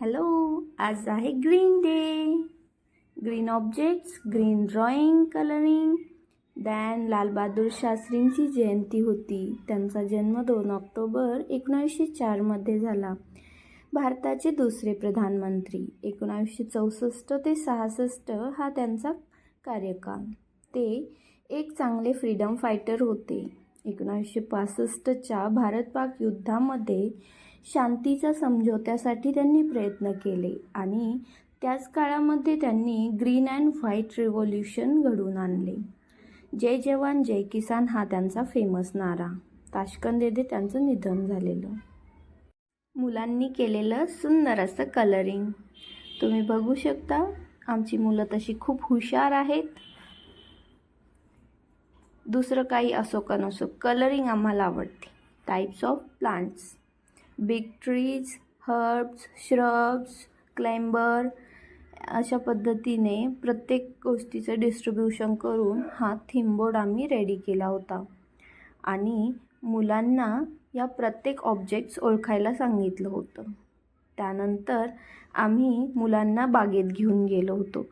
Hello आज आहे green day green objects green drawing colouring then Lal Bahadur शास्त्रींची जयंती होती. त्यांचा जन्म दोन ऑक्टोबर एकोणावीसशे चारमध्ये झाला. भारताचे दुसरे प्रधानमंत्री. एकोणावीसशे चौसष्ट ते सहासष्ट हा त्यांचा कार्यकाळ ते एक चांगले फ्रीडम फायटर होते. एकोणावीसशे पासष्टच्या भारत पाक युद्धामध्ये शांतीचा समझोत्यासाठी त्यांनी प्रयत्न केले आणि त्याच काळामध्ये त्यांनी ग्रीन अँड व्हाईट रिव्होल्युशन घडवून आणले. जय जवान जय किसान हा त्यांचा फेमस नारा. ताशकंद येथे त्यांचं निधन झालेलं. मुलांनी केलेलं सुंदर असं कलरिंग. तुम्ही बघू शकता आमची मुलं तशी खूप हुशार आहेत. दुसरं काही असो का नसो कलरिंग आम्हाला आवडते. Types of plants big trees herbs shrubs climber अशा पद्धतीने प्रत्येक गोष्टीचं डिस्ट्रीब्युशन करून हा थीमबोर्ड आम्ही रेडी केला होता. आणि मुलांना या प्रत्येक ऑब्जेक्ट्स ओळखायला सांगितलं होतं. त्यानंतर आम्ही मुलांना बागेत घेऊन गेलो होतो.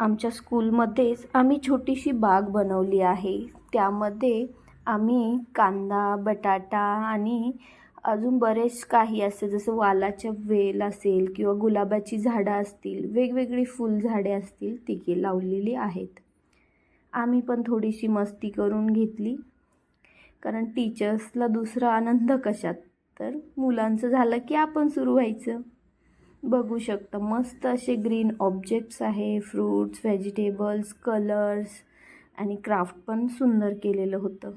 आमच्या स्कूलमध्येच आम्ही छोटीशी बाग बनवली आहे. त्यामध्ये आम्ही कांदा बटाटा आणि अजून बरेच काही असते जसं वालाच्या वेल असेल किंवा गुलाबाची झाडं असतील वेगवेगळी फुलझाडे असतील ती लावलेली आहेत. आम्ही पण थोडीशी मस्ती करून घेतली. कारण टीचर्सला दुसरा आनंद कशात? तर मुलांचं झालं की आपण सुरू व्हायचं. बघू शकता मस्त असे ग्रीन ऑब्जेक्ट्स आहे फ्रूट्स व्हेजिटेबल्स कलर्स आणि क्राफ्ट पण सुंदर केलेलं होतं.